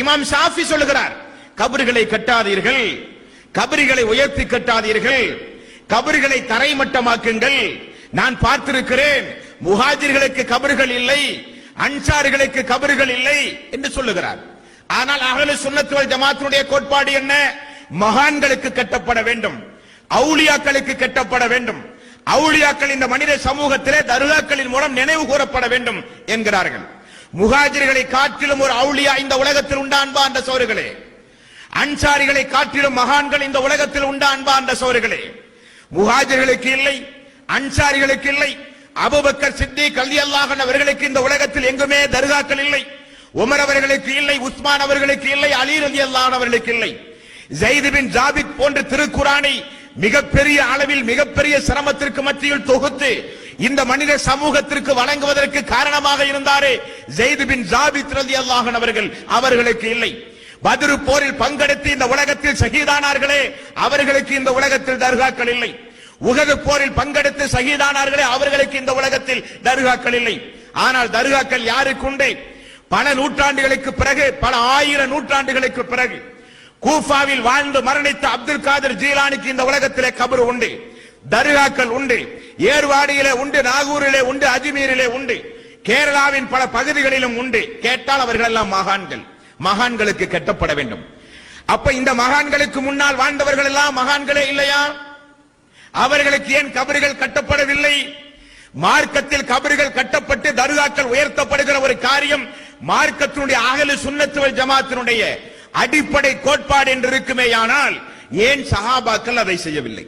இமாம் ஷாஃபி சொல்லுகிறார் கபறுகளை கட்டாதீர்கள் கபறுகளை உயர்த்தி கட்டாதீர்கள் கபறுகளை தரைமட்டமாக்குங்கள். நான் பார்த்திருக்கிறேன் முஹாஜிர்களுக்கு கபறுகள் இல்லை அன்சாரிகளுக்கு கபறுகள் இல்லை என்று சொல்லுகிறார். ஆனால் அகல சுண்ணத்துவல் ஜமாத்தினுடைய கோட்பாடு என்ன? மகான்களுக்கு கட்டப்பட வேண்டும் அவுளியாக்களுக்கு கட்டப்பட வேண்டும். அவுளியாக்கள் இந்த மனித சமூகத்திலே தருகாக்களின் மூலம் நினைவு கூறப்பட வேண்டும் என்கிறார்கள். முஹாஜிர்களை காட்டிலும் ஒரு அவுளியா இந்த உலகத்தில் உண்டா அன்பா அந்த சோறுகளே அன்சாரிகளை காட்டிலும் மகான்கள் இந்த உலகத்தில் உண்டா அன்பா அந்த சோறுகளே முகாஜர்களுக்கு இல்லை அன்சாரிகளுக்கு இல்லை. அபுபக்கர் சித்தி கல்வி அல்லாஹன் அவர்களுக்கு இந்த உலகத்தில் எங்குமே தர்காக்கள் இல்லை. உமர் அவர்களுக்கு இல்லை உஸ்மான் அவர்களுக்கு இல்லை அலி ரலி அல்லாஹ் அவர்களுக்கு இல்லை. ஜெயிது பின் ஜாபித் போன்ற திருக்குரானை மிகப்பெரிய அளவில் மிகப்பெரிய சிரமத்திற்கு மத்தியில் தொகுத்து இந்த மனித சமூகத்திற்கு வழங்குவதற்கு காரணமாக இருந்தாரே ஜெயிது பின் ஜாபித் ரதி அல்லாஹன் அவர்கள். அவர்களுக்கு இல்லை. பதிரு போரில் பங்கெடுத்து இந்த உலகத்தில் சகிதானார்களே அவர்களுக்கு இந்த உலகத்தில் தர்காக்கள் இல்லை. உகது போரில் பங்கெடுத்து சகிதானார்களே அவர்களுக்கு இந்த உலகத்தில் தர்காக்கள் இல்லை. ஆனால் தர்காக்கள் யாருக்கு உண்டு? பல நூற்றாண்டுகளுக்கு பிறகு பல ஆயிரம் நூற்றாண்டுகளுக்கு பிறகு கூஃபாவில் வாழ்ந்து மரணித்த அப்துல் காதர் ஜீலானிக்கு இந்த உலகத்திலே கபர் உண்டு. தர்காக்கள் உண்டு ஏர்வாடியிலே உண்டு நாகூரிலே உண்டு அஜ்மீரிலே உண்டு கேரளாவின் பல பகுதிகளிலும் உண்டு. கேட்டால் அவர்கள் எல்லாம் மகான்கள். மகான்களுக்கு கட்டப்பட வேண்டும். அப்ப இந்த மகான்களுக்கு முன்னால் வாழ்ந்தவர்கள் எல்லாம் மகான்களே இல்லையா? அவர்களுக்கு ஏன் கபறுகள் கட்டப்படவில்லை? மார்க்கத்தில் கபறுகள் கட்டப்பட்டு தருகாக்கள் உயர்த்தப்படுகிற ஒரு காரியம் மார்க்கத்தினுடைய அகலு சுண்ணத்துவல் ஜமாத்தினுடைய அடிப்படை கோட்பாடு என்று இருக்குமேயானால் ஏன் சஹாபாக்கள் அதை செய்யவில்லை?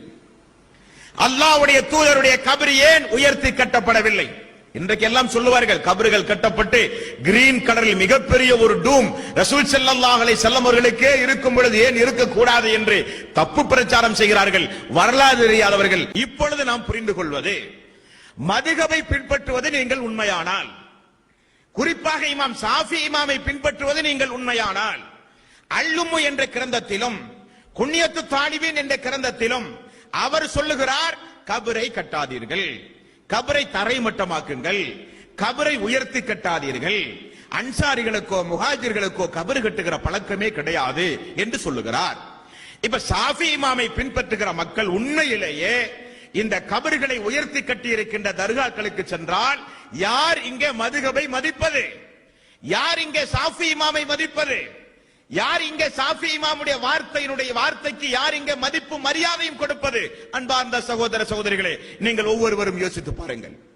அல்லாவுடைய தூதருடைய கபர் ஏன் உயர்த்தி கட்டப்படவில்லை? இன்றைக்கு எல்லாம் சொல்லுவார்கள் கபறுகள் கட்டப்பட்டு கிரீன் கலரில் மிகப்பெரிய ஒரு டூம் ரசூல் செல்லல்லாஹலை அலைஹி அவர்களுக்கே இருக்கும் பொழுது ஏன் இருக்கக்கூடாது என்று தப்பு பிரச்சாரம் செய்கிறார்கள் வரலாறு தெரியாதவர்கள். இப்பொழுது நாம் புரிந்து கொள்வது மதுகவை பின்பற்றுவது நீங்கள் உண்மையானால் குறிப்பாக இமாம் சாஃபி இமாமை பின்பற்றுவது நீங்கள் உண்மையானால் அல்லுமு என்ற கிரந்தத்திலும் குண்ணியத்து தாலிபின் என்ற கிரந்தத்திலும் அவர் சொல்லுகிறார் கபரை கட்டாதீர்கள். கபரை தரைமட்டமாக்குங்கள். கபரை உயர்த்தி கட்டாதீர்கள். அன்சாரிகளுக்கோ முகாஜிர்களுக்கோ கபறு கட்டுகிற பழக்கமே கிடையாது என்று சொல்லுகிறார். இப்ப சாஃபி இமாமை பின்பற்றுகிற மக்கள் உண்மையிலேயே இந்த கபர்களை உயர்த்தி கட்டியிருக்கின்ற தர்காக்களுக்கு சென்றால் யார் இங்கே மதுகபை மதிப்பது? யார் இங்கே சாஃபி இமாமை மதிப்பது? யார் இங்க சாஃபி இமாமுடைய வார்த்தையினுடைய வார்த்தைக்கு யார் இங்க மதிப்பு மரியாதையும் கொடுப்பது? அன்பார்ந்த சகோதர சகோதரிகளே நீங்கள் ஒவ்வொருவரும் யோசித்து பாருங்கள்.